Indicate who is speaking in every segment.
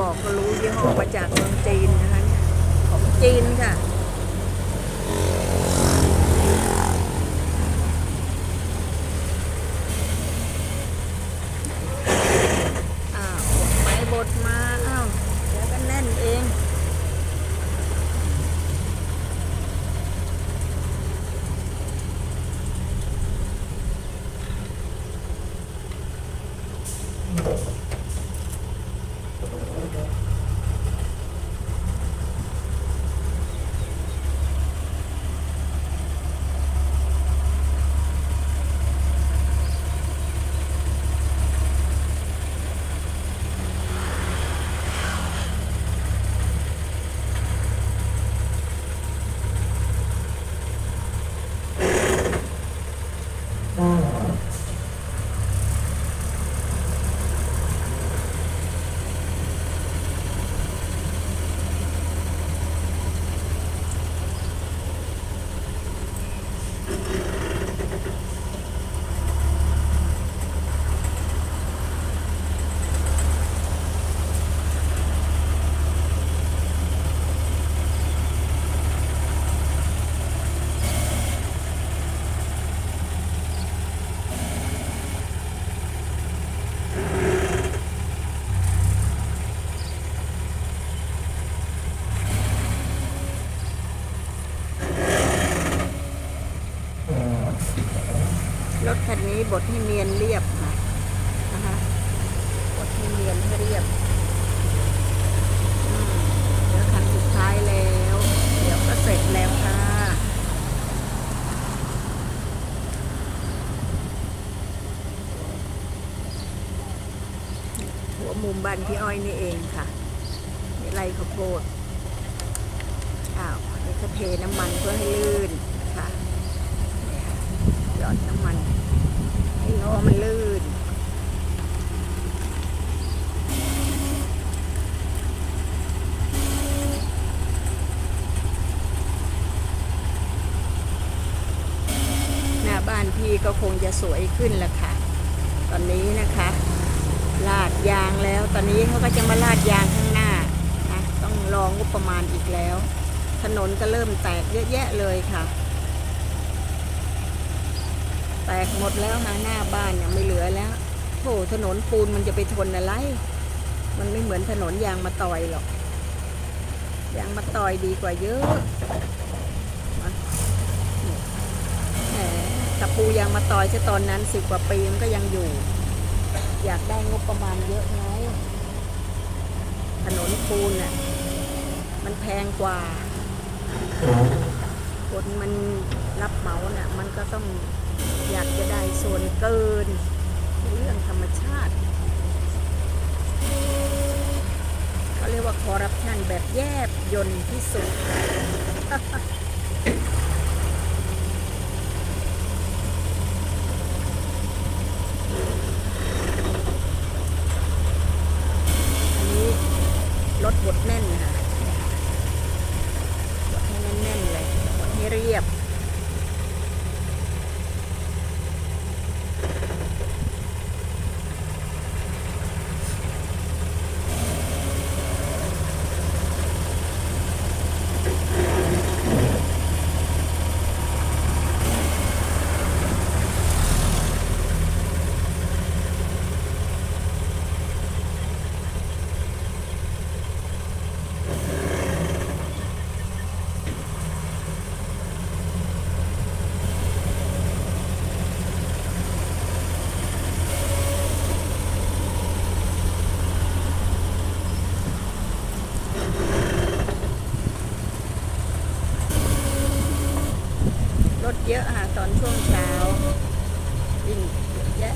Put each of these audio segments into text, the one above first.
Speaker 1: บอกก็รู้ยี่ห้อมาจากเมืองจีนนะคะของจีนค่ะ อ้าวบดไปบดมา อ้าวเดี๋ยวก็แน่นเอง รถคันนี้บดให้เนียนเรียบค่ะนะคะบดให้เนียนให้เรียบเดี๋ยวคันสุดท้ายแล้ว เดี๋ยวก็เสร็จแล้วค่ะ หัวมุมบ้านพี่อ้อยนี่เองค่ะนี่ไรข้าวโพดอ้าวนี่ก็เทน้ำมันเพื่อให้ลื่นค่ะ หยอดน้ำมันให้ล้อมันลื่นหน้าบ้านพี่ก็คงจะสวยขึ้นแล้วค่ะ ตอนนี้นะคะ ลาดยางแล้วตอนนี้เขาก็จะมาลาดยางข้างหน้านะต้องรองงบประมาณอีกแล้ว ถนนก็เริ่มแตกเยอะแยะเลยค่ะ แตกหมดแล้วนะหน้าบ้านเนี่ยไม่เหลือแล้วโถถนนปูนมันจะไปทนอะไร มันไม่เหมือนถนนยางมาต่อยหรอกยางมาต่อยดีกว่าเยอะมาแหมตะปูยางมาต่อยซะตอนนั้นสิบกว่าปีมันก็ยังอยู่ อยากได้งบประมาณเยอะไงถนนปูนน่ะมันแพงกว่าคนมันรับเหมาน่ะ มันก็ต้อง อยากจะได้ส่วนเกินเรื่องธรรมชาติ เขาเรียกว่าคอร์รัปชันแบบแยบยนต์ที่สุด อันนี้รถบดแน่นค่ะบดให้แน่นๆเลยบดให้เรียบ รถ เยอะค่ะตอนช่วงเช้าวิ่งเยอะแยะ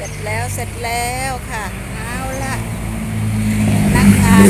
Speaker 1: เสร็จแล้วเสร็จแล้วค่ะ เอาละนักงาน